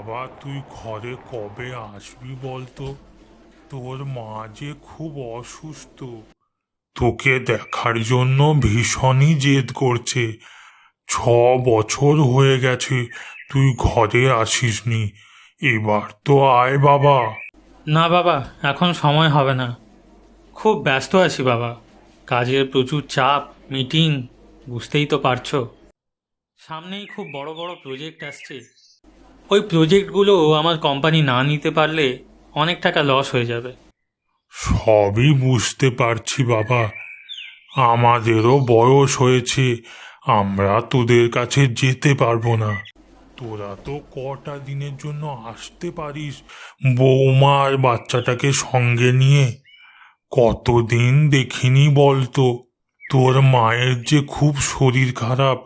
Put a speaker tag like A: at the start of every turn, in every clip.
A: বাবা, তুই ঘরে কবে আসবি বলতো? তোর মা যে খুব অসুস্থ। তোকে দেখার জন্য ভীষণই জেদ করছে। ছ বছর হয়ে গেছে, তুই ঘরে আসিসনি। এবার তো আয় বাবা।
B: না বাবা, এখন সময় হবে না। খুব ব্যস্ত আছি বাবা। কাজের প্রচুর চাপ, মিটিং, বুঝতেই তো পারছ। সামনেই খুব বড় বড় প্রজেক্ট আসছে। ওই প্রজেক্টগুলো আমার কোম্পানি না নিতে পারলে অনেক টাকা লস হয়ে যাবে।
A: সবই বুঝতে পারছি বাবা। আমাদেরও বয়স হয়েছে, আমরা তোদের কাছে যেতে পারব না। তোরা তো কটা দিনের জন্য আসতে পারিস বৌমা আর বাচ্চাটাকে সঙ্গে নিয়ে। কতদিন দেখিনি বলতো, তোর মায়ের যে খুব শরীর খারাপ,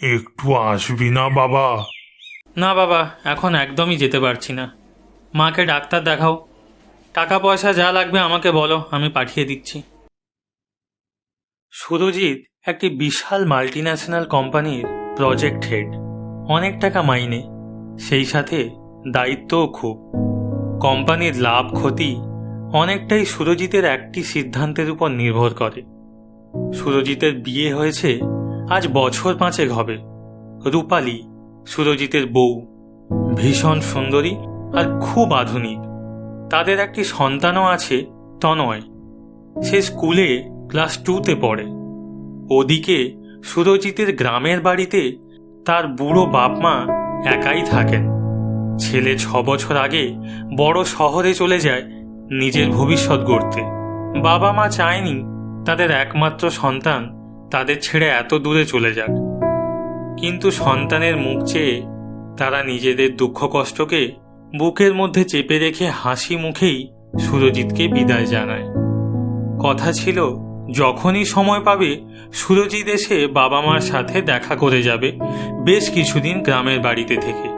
A: একটু আসবি না বাবা।
B: না বাবা, এখন একদমই যেতে পারছি না। মাকে ডাক্তার দেখাও। টাকা পয়সা যা লাগবে আমাকে বলো, আমি পাঠিয়ে দিচ্ছি। সুরজিৎ একটি বিশাল মাল্টিন্যাশনাল কোম্পানির প্রজেক্ট হেড অনেক টাকা মাইনে, সেই সাথে দায়িত্বও খুব। কোম্পানির লাভ ক্ষতি অনেকটাই সুরজিতের একটি সিদ্ধান্তের উপর নির্ভর করে। সুরজিতের বিয়ে হয়েছে আজ বছর পাঁচেক হবে। রূপালী সুরজিতের বউ। ভীষণ সুন্দরী আর খুব আধুনিক। তাদের একটি সন্তানও আছে, তনয়। সে স্কুলে ক্লাস টুতে পড়ে। ওদিকে সুরজিতের গ্রামের বাড়িতে তার বুড়ো বাপ মা একাই থাকেন। ছেলে ছ বছর আগে বড় শহরে চলে যায় নিজের ভবিষ্যৎ গড়তে। বাবা মা চায়নি তাদের একমাত্র সন্তান তাদের ছেড়ে এত দূরে চলে যাক। কিন্তু সন্তানের মুখ চেয়ে তারা নিজেদের দুঃখ কষ্টকে বুকের মধ্যে চেপে রেখে হাসি মুখেই সুরজিৎকে বিদায় জানায়। কথা ছিল, যখনই সময় পাবে, সুরজিৎ এসে বাবা মার সাথে দেখা করে যাবে বেশ কিছুদিন গ্রামের বাড়িতে থেকে।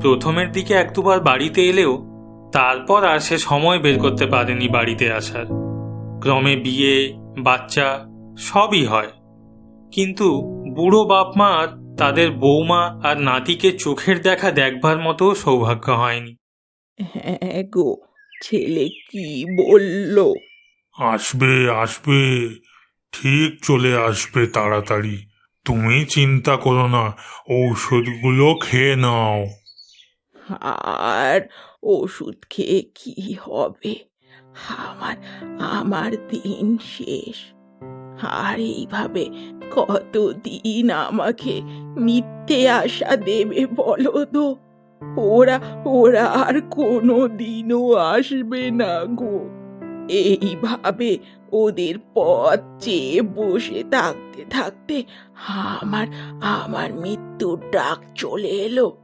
B: প্রথমের দিকে এক দুবার বাড়িতে এলেও তারপর আর সে সময় বের করতে পারেনি বাড়িতে আসার। ক্রমে বিয়ে, বাচ্চা, সবই হয়। কিন্তু বুড়ো বাপ মার তাদের বৌমা আর নাতিকে চোখের দেখা দেখবার মতো সৌভাগ্য হয়নি।
C: হ্যাঁ গো ছেলে কি বলল?
A: আসবে আসবে ঠিক চলে আসবে তাড়াতাড়ি। তুমি চিন্তা করো না ঔষধগুলো খেয়ে নাও।
C: আর ওষুধ খেয়ে কি হবে? আমার আমার দিন শেষ। আর এইভাবে কতদিন আমাকে মিথ্যে আশা দেবে বলো তো? ওরা ওরা আর কোনো দিনও আসবে না গো। এইভাবে ওদের পথ চেয়ে বসে থাকতে থাকতে আমার আমার মৃত্যুর ডাক চলে এলো।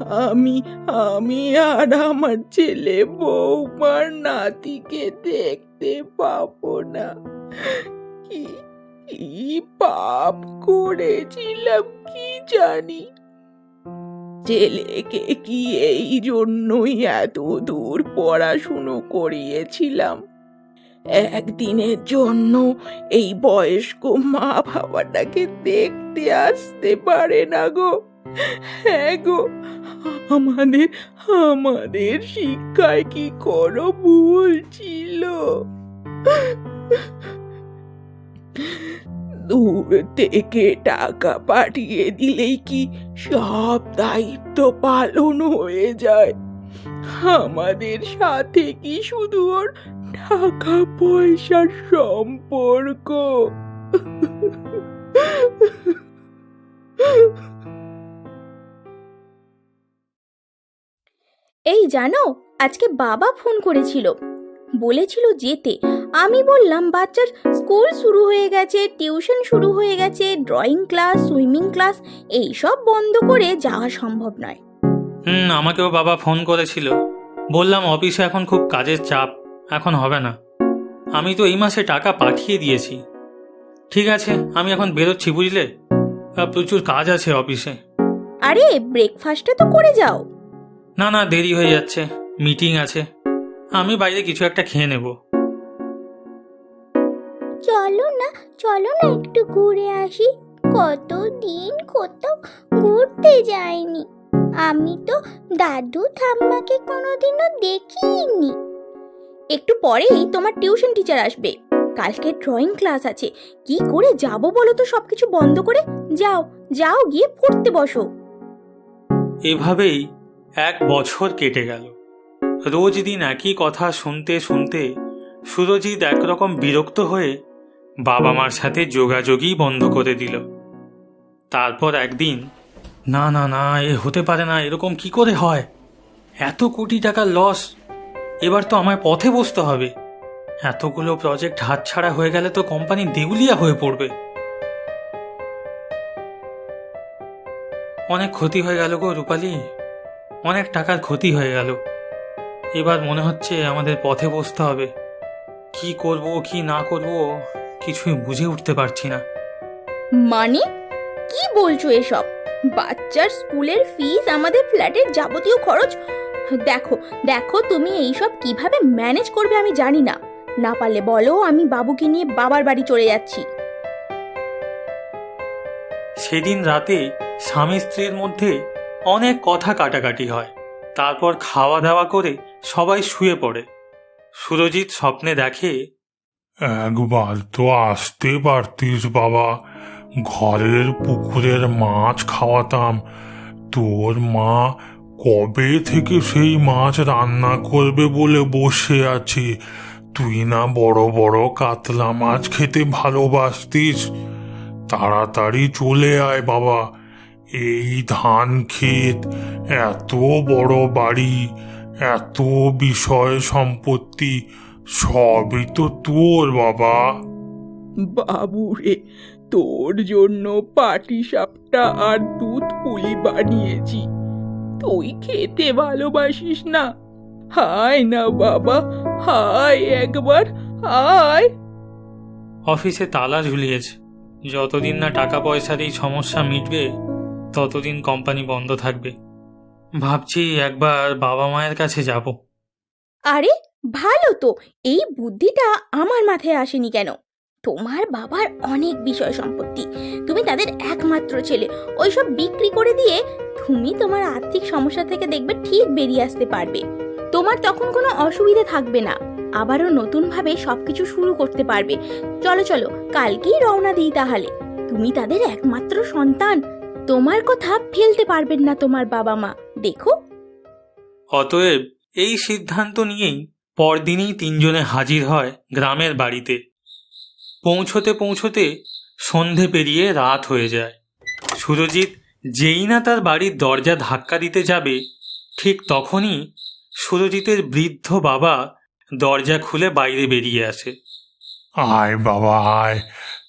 C: আমি আমি আর আমার ছেলে বৌমার নাতিকে দেখতে পাবো না। কি কি পাপ করেছিলাম কি জানি? ছেলেকে কি এই জন্যই এত দূর পড়াশুনো করিয়েছিলাম? একদিনের জন্য এই বয়স্ক মা বাবাটাকে দেখতে আসতে পারে না গো। হ্যাঁ গো, আমাদের আমাদের শিক্ষায় কি কোনো ভুল ছিল? দূর থেকে টাকা পাঠিয়ে দিলেই কি সব দায়িত্ব পালন হয়ে যায়? আমাদের সাথে কি শুধু ওর টাকা পয়সার সম্পর্ক?
D: এই জানো, আজকে বাবা ফোন করেছিল। বলেছিল যেতে। আমি বললাম বাচ্চার স্কুল শুরু হয়ে গেছে টিউশন শুরু হয়ে গেছে ড্রয়িং ক্লাস সুইমিং ক্লাস এই সব বন্ধ করে যাওয়া সম্ভব নয়।
B: হুম আমাকেও বাবা ফোন করেছিল। বললাম অফিসে এখন খুব কাজের চাপ এখন হবে না। আমি তো এই মাসে টাকা পাঠিয়ে দিয়েছি। ঠিক আছে আমি এখন বেরোচ্ছি বুঝলে? প্রচুর কাজ আছে অফিসে।
D: আরে ব্রেকফাস্টটা তো করে যাও।
B: না না দেরি হয়ে যাচ্ছে মিটিং আছে। আমি বাইরে কিছু একটা খেয়ে নেব।
D: চলো না চলো না একটু ঘুরে আসি। কতদিন কোথাও ঘুরতে যাইনি। আমি তো দাদু ঠাম্মাকে কোনোদিনও দেখিনি। একটু পরেই তোমার টিউশন টিচার আসবে। কালকে ড্রয়িং ক্লাস আছে। কি করে যাব বলো তো সবকিছু বন্ধ করে? যাও যাও গিয়ে পড়তে বসো।
B: এভাবেই এক বছর কেটে গেল। রোজ দিন একই কথা শুনতে শুনতে সুরজিৎ একরকম বিরক্ত হয়ে বাবা মার সাথে যোগাযোগই বন্ধ করে দিল। তারপর একদিন, না না না, এ হতে পারে না, এরকম কি করে হয়? এত কোটি টাকার লস এবার তো আমায় পথে বসতে হবে। এতগুলো প্রজেক্ট হাতছাড়া হয়ে গেলে তো কোম্পানি দেউলিয়া হয়ে পড়বে। অনেক ক্ষতি হয়ে গেল গো রূপালি, অনেক টাকার ক্ষতি হয়ে গেল। এবার মনে হচ্ছে আমাদের পথে বসতে হবে। কি করব, কি না করব কিছুই বুঝে উঠতে পারছি না।
D: মানে? কি বলছো এসব? বাচ্চার স্কুলের ফিস আমাদের ফ্ল্যাটের যাবতীয় খরচ? দেখো দেখো তুমি এইসব কীভাবে ম্যানেজ করবে আমি জানি না। না পারলে বলো আমি বাবুকে নিয়ে বাবার বাড়ি চলে যাচ্ছি।
B: সেদিন রাতে স্বামী স্ত্রীর মধ্যে অনেক কথা কাটাকাটি হয়। তারপর খাওয়া দাওয়া করে সবাই শুয়ে পড়ে। সুরজিৎ স্বপ্নে দেখে
A: একবার তো আসতে পারতিস, বাবা। ঘরের পুকুরের মাছ খাওয়াতাম। তোর মা কবে থেকে সেই মাছ রান্না করবে বলে বসে আছে? তুই না বড় বড় কাতলা মাছ খেতে ভালোবাসতিস? তাড়াতাড়ি চলে আয়, বাবা। এই ধান ক্ষেত এত বড় বাড়ি, এত বিষয় সম্পত্তি। সবই তো তোর বাবা।
C: বাবু রে তোর জন্য পাটি সাপটা আর দুধ পুলি বানিয়েছি। তুই খেতে ভালোবাসিস না? হায় না বাবা হায় একবার হায়।
B: অফিসে তালা ঝুলিয়েছে। যতদিন না টাকা পয়সার এই সমস্যা মিটবে ততদিন কোম্পানি বন্ধ থাকবে। ভাবছি একবার বাবা মায়ের কাছে যাব।
D: আরে ভালো তো, এই বুদ্ধিটা আমার মাথায় আসেনি কেন? তোমার বাবার অনেক বিষয় সম্পত্তি। তুমি তাদের একমাত্র ছেলে। ওইসব বিক্রি করে দিয়ে তুমি তোমার আর্থিক সমস্যা থেকে দেখবে ঠিক বেরিয়ে আসতে পারবে। তোমার তখন কোনো অসুবিধা থাকবে না। আবারও নতুনভাবে সবকিছু শুরু করতে পারবে। চলো চলো, কালকেই রওনা দিই তাহলে। তুমি তাদের একমাত্র সন্তান। তোমার কথা ফেলতে পারবেন না তোমার বাবা মা দেখো।
B: অতএব এই সিদ্ধান্ত নিয়েই পরদিনই তিনজনে হাজির হয় গ্রামের বাড়িতে। পৌঁছতে পৌঁছতে সন্ধে পেরিয়ে রাত হয়ে যায়। সুরজিৎ যেই না তার বাড়ির দরজা ধাক্কা দিতে যাবে ঠিক তখনই সুরজিতের বৃদ্ধ বাবা দরজা খুলে বাইরে বেরিয়ে আসে।
A: আয় বাবা আয়।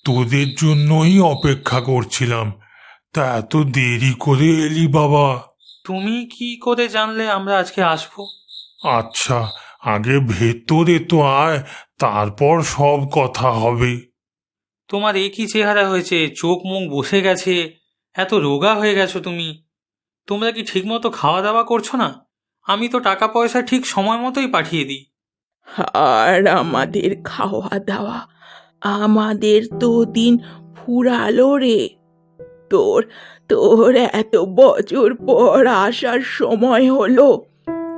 A: তোদের জন্যই অপেক্ষা করছিলাম। তা এত দেরি করে এলি বাবা।
B: তুমি কি করে জানলে আমরা আজকে আসব?
A: আচ্ছা আগে ভেতরে তো আয় তারপর সব কথা হবে।
B: তোমার এ কি চেহারা হয়েছে? চোখ মুখ বসে গেছে? এত রোগা হয়ে গেছো তুমি। তোমরা কি ঠিকমতো খাওয়া দাওয়া করছ না? আমি তো টাকা পয়সা ঠিক সময় মতোই পাঠিয়ে দিই।
C: আর আমাদের খাওয়া দাওয়া আমাদের তো দিন ফুরালো রে। তোর তোর এত বছর পর আসার সময় হলো।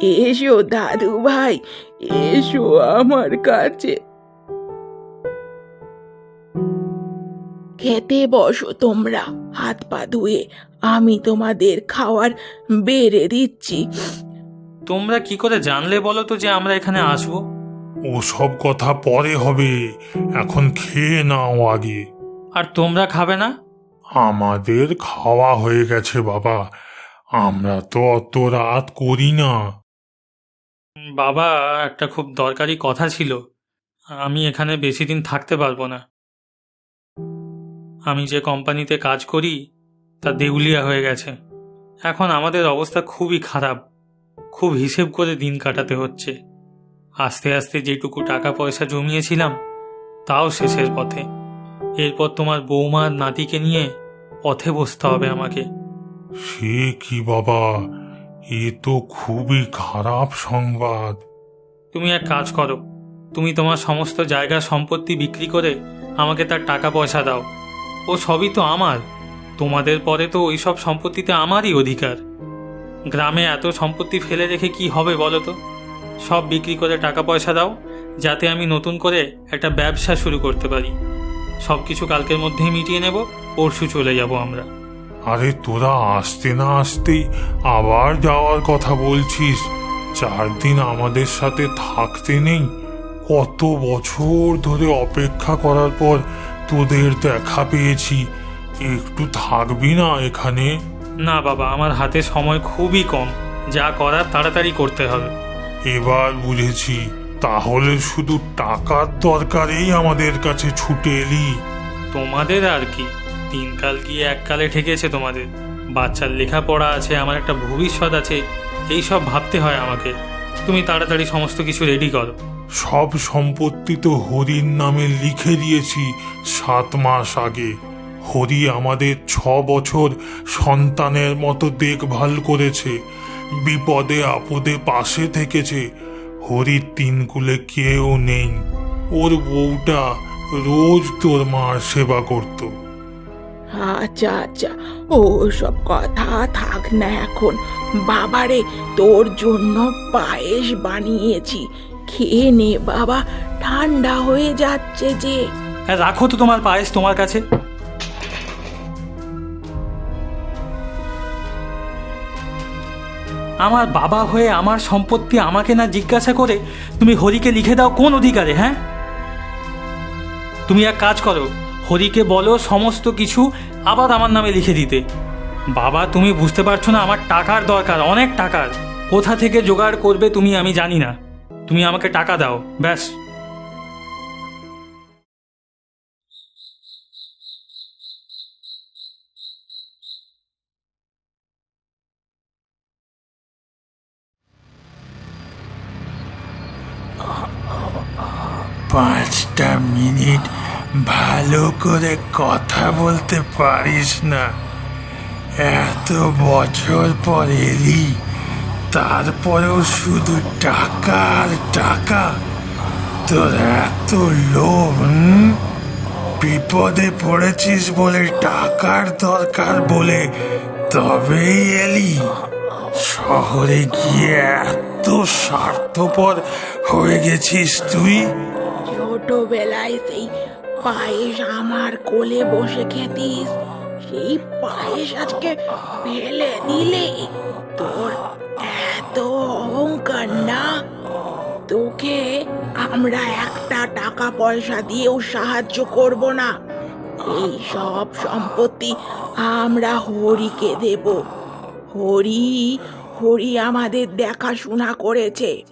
C: এসো দাদু ভাই এসো আমার কাছে। খেতে বসো তোমরা হাত পা ধুয়ে আমি তোমাদের খাওয়ার বেড়ে দিচ্ছি।
B: তোমরা কি করে জানলে বলো তো যে আমরা এখানে আসব?
A: ও সব কথা পরে হবে এখন খেয়ে নাও আগে।
B: আর তোমরা খাবে না?
A: আমাদের খাওয়া হয়ে গেছে বাবা আমরা তো অত রাত করি না।
B: বাবা, একটা খুব দরকারি কথা ছিল। আমি এখানে বেশি দিন থাকতে পারব না। আমি যে কোম্পানিতে কাজ করি, তা দেউলিয়া হয়ে গেছে। এখন আমাদের অবস্থা খুবই খারাপ। খুব হিসেব করে দিন কাটাতে হচ্ছে। আস্তে আস্তে যেটুকু টাকা পয়সা জমিয়েছিলাম, তাও শেষের পথে। এরপর তোমার বৌমার নাতিকে নিয়ে পথে বসতে হবে আমাকে।
A: সে কি বাবা? এ তো খুবই খারাপ সংবাদ।
B: তুমি এক কাজ করো, তুমি তোমার সমস্ত জায়গা সম্পত্তি বিক্রি করে আমাকে তার টাকা পয়সা দাও। ও সবই তো আমার, তোমাদের পরে তো ওই সব সম্পত্তিতে আমারই অধিকার। গ্রামে এত সম্পত্তি ফেলে রেখে কি হবে বলো তো? সব বিক্রি করে টাকা পয়সা দাও, যাতে আমি নতুন করে একটা ব্যবসা শুরু করতে পারি। সব কিছু কালকের মধ্যেই মিটিয়ে নেব, পরশু চলে যাব আমরা।
A: আরে তোরা আসতে না আসতেই আবার যাওয়ার কথা বলছিস। চার দিন আমাদের সাথে থাকতে নেই। কত বছর ধরে অপেক্ষা করার পর তোদের দেখা পেয়েছি। একটু থাকবি না এখানে?
B: না বাবা আমার হাতে সময় খুবই কম। যা করার তাড়াতাড়ি করতে হবে।
A: এবার বুঝেছি। তাহলে শুধু টাকার দরকারেই আমাদের কাছে ছুটে এলি।
B: তোমাদের আর কি। দিনকাল কি এককালে ঠেকেছে তোমাদের? বাচ্চার লেখাপড়া আছে, আমার একটা ভবিষ্যৎ আছে এই সব ভাবতে হয় আমাকে। তুমি তাড়াতাড়ি সমস্ত কিছু রেডি করো।
A: সব সম্পত্তি তো হরির নামে লিখে দিয়েছি সাত মাস আগে। হরি আমাদের ছ বছর সন্তানের মতো দেখভাল করেছে, বিপদে আপদে পাশে থেকেছে। হরির তিনকুলে কেউ নেই, ওর বউটা রোজ তোর মার সেবা করতো।
C: আচ্ছা আচ্ছা। ও, সব কথা থাক না এখন। বাবারে, তোর জন্য পায়েস বানিয়েছি। খেয়ে নে, বাবা। ঠান্ডা হয়ে যাচ্ছে যে।
B: হ্যাঁ রাখো তো তোমার পায়েস তোমার কাছে। আমার বাবা হয়ে আমার সম্পত্তি আমাকে না জিজ্ঞাসা করে তুমি হরিকে লিখে দাও কোন অধিকারে হ্যাঁ? তুমি এক কাজ করো হরিকে বলো সমস্ত কিছু আবার আমার নামে লিখে দিতে। বাবা, তুমি বুঝতে পারছ না আমার টাকার দরকার, অনেক টাকার। কোথা থেকে জোগাড় করবে তুমি আমি জানি না। তুমি আমাকে টাকা দাও, ব্যাস।
A: পাঁচটা মিনিট ভালো করে কথা বলতে পারিস না। এত বছর পর এলি, তারপরেও শুধু টাকা আর টাকা। তোর এত লোভ বিপদে পড়েছিস বলে টাকার দরকার বলে তবেই এলি। শহরে গিয়ে এত স্বার্থপর হয়ে গেছিস তুই।
C: ছোটবেলায় সেই পায়েস আমার কোলে বসে খেতিস। সেই পায়েস আজকে ফেলে দিলে তোর এত অহংকার না? তোকে আমরা একটা টাকা পয়সা দিয়েও সাহায্য করব না। এই সব সম্পত্তি আমরা হরিকে দেব। হরি হরি আমাদের দেখাশোনা করেছে।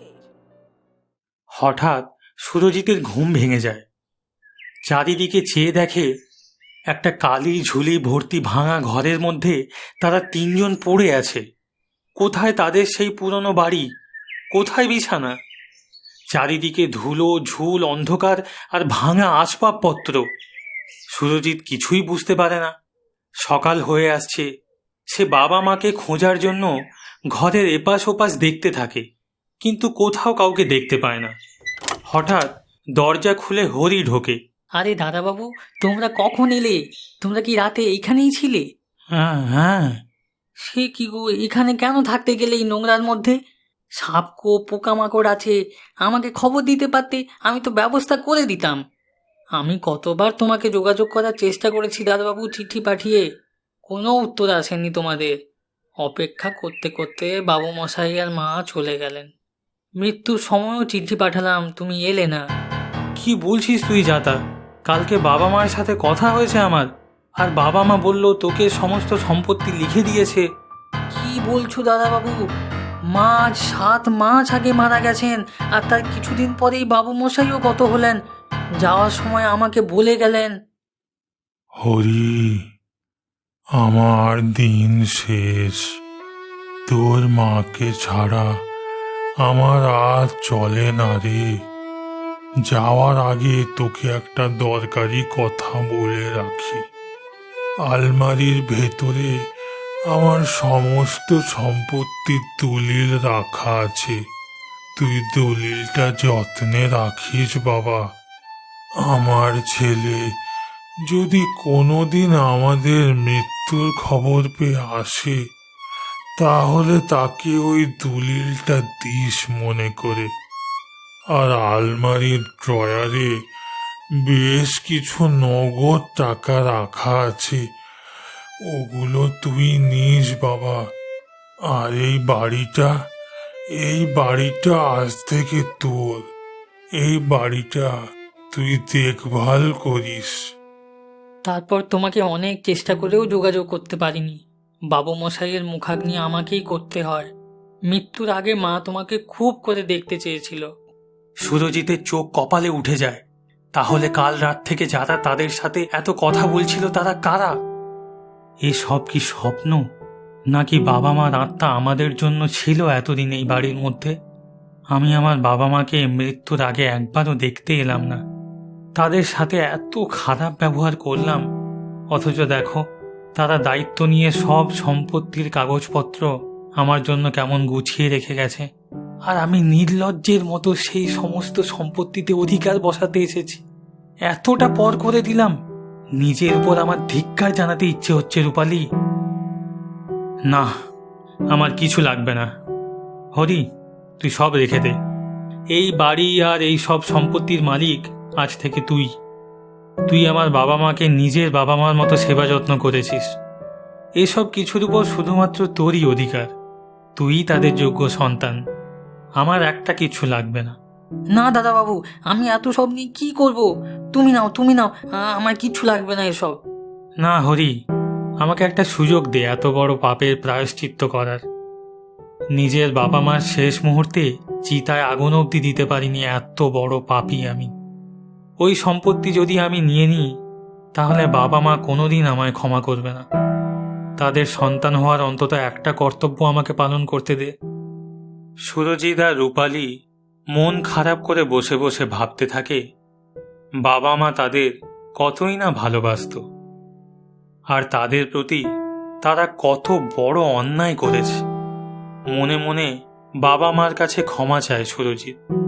B: হঠাৎ সুরজিতের ঘুম ভেঙে যায়। চারিদিকে চেয়ে দেখে একটা কালি ঝুলি ভর্তি ভাঙা ঘরের মধ্যে তারা তিনজন পড়ে আছে। কোথায় তাদের সেই পুরনো বাড়ি? কোথায় বিছানা? চারিদিকে ধুলো, ঝুল, অন্ধকার আর ভাঙা আসবাবপত্র। সুরজিৎ কিছুই বুঝতে পারে না। সকাল হয়ে আসছে। সে বাবা মাকে খোঁজার জন্য ঘরের এপাশ ওপাশ দেখতে থাকে, কিন্তু কোথাও কাউকে দেখতে পায় না। হঠাৎ দরজা খুলে হরি ঢোকে।
E: আরে দাদাবাবু তোমরা কখন এলে? তোমরা কি রাতে এইখানেই ছিলে?
B: হ্যাঁ হ্যাঁ।
E: সে কি গো এখানে কেন থাকতে গেলে এই নোংরার মধ্যে? সাপকো পোকামাকড় আছে আমাকে খবর দিতে পারতে আমি তো ব্যবস্থা করে দিতাম। আমি কতবার তোমাকে যোগাযোগ করার চেষ্টা করেছি দাদাবাবু চিঠি পাঠিয়ে। কোনো উত্তর আসেনি তোমাদের। অপেক্ষা করতে করতে বাবু মশাই আর মা চলে গেলেন। মৃত্যুর সময়ও চিঠি পাঠালাম তুমি এলে না।
B: কি বলছিস তুই যাতা? কালকে বাবা মায়ের সাথে কথা হয়েছে আমার। আর বাবা মা বলল তোকে সমস্ত সম্পত্তি লিখে দিয়েছে।
E: কি বলছো দাদাবাবু? মা আজ সাত মাস আগে মারা গেছেন আর তার কিছুদিন পরেই বাবু মশাইও গত হলেন। যাওয়ার সময় আমাকে বলে গেলেন।
A: হরি আমার দিন শেষ। তোর মাকে ছাড়া আমার আর চলে না রে। যাওয়ার আগে তোকে একটা দরকারি কথা বলে রাখি। আলমারির ভেতরে আমার সমস্ত সম্পত্তির দলিল রাখা আছে। তুই দলিলটা যত্নে রাখিস, বাবা। আমার ছেলে, যদি কোনোদিন আমাদের মৃত্যুর খবর পেয়ে আসে, তাহলে তাকে ওই দলিলটা দিস মনে করে। আর আলমারির ড্রয়ারে বেশ কিছু নগদ টাকা রাখা আছে। ওগুলো তুই নিস, বাবা। আর এই বাড়িটা এই বাড়িটা আজ থেকে তোর। এই বাড়িটা তুই দেখভাল করিস।
E: তারপর তোমাকে অনেক চেষ্টা করেও যোগাযোগ করতে পারিনি। বাবু মশাইয়ের মুখাগ্নি আমাকেই করতে হয়। মৃত্যুর আগে মা তোমাকে খুব করে দেখতে চেয়েছিল।
B: সুরজিতের চোখ কপালে উঠে যায়। তাহলে কাল রাত থেকে যারা তাদের সাথে এত কথা বলছিল তারা কারা? এসব কি স্বপ্ন? নাকি বাবা মার আত্মা আমাদের জন্য ছিল এতদিন এই বাড়ির মধ্যে? আমি আমার বাবা মাকে মৃত্যুর আগে একবারও দেখতে এলাম না। তাদের সাথে এত খারাপ ব্যবহার করলাম। অথচ দেখো, তারা দায়িত্ব নিয়ে সব সম্পত্তির কাগজপত্র আমার জন্য কেমন গুছিয়ে রেখে গেছে। আর আমি নির্লজ্জের মতো সেই সমস্ত সম্পত্তিতে অধিকার বসাতে এসেছি। এতটা পর করে দিলাম, নিজের উপর আমার ধিক্কার জানাতে ইচ্ছে হচ্ছে, রূপালি। না, আমার কিছু লাগবে না। হরি, তুই সব রেখে দে। এই বাড়ি আর এই সব সম্পত্তির মালিক আজ থেকে তুই। তুই আমার বাবা মাকে নিজের বাবা মার মতো সেবা যত্ন করেছিস। এসব কিছুর উপর শুধুমাত্র তোরই অধিকার। তুই তাদের যোগ্য সন্তান। আমার একটা কিছু লাগবে না।
E: না দাদাবাবু আমি এত সব নিয়ে কি করব? তুমি নাও তুমি নাও আমার কিচ্ছু লাগবে না এসব।
B: না হরি আমাকে একটা সুযোগ দে এত বড় পাপের প্রায়শ্চিত্ত করার। নিজের বাবা মার শেষ মুহূর্তে চিতায় আগুন অবধি দিতে পারিনি এত বড় পাপী আমি। ওই সম্পত্তি যদি আমি নিয়ে নিই তাহলে বাবা মা কোনোদিন আমায় ক্ষমা করবে না। তাদের সন্তান হওয়ার অন্তত একটা কর্তব্য আমাকে পালন করতে দে। সুরজিৎ আর রূপালী মন খারাপ করে বসে বসে ভাবতে থাকে, বাবা মা তাদের কতই না ভালোবাসত। আর তাদের প্রতি তারা কত বড় অন্যায় করেছে। মনে মনে বাবা মার কাছে ক্ষমা চায় সুরজিৎ।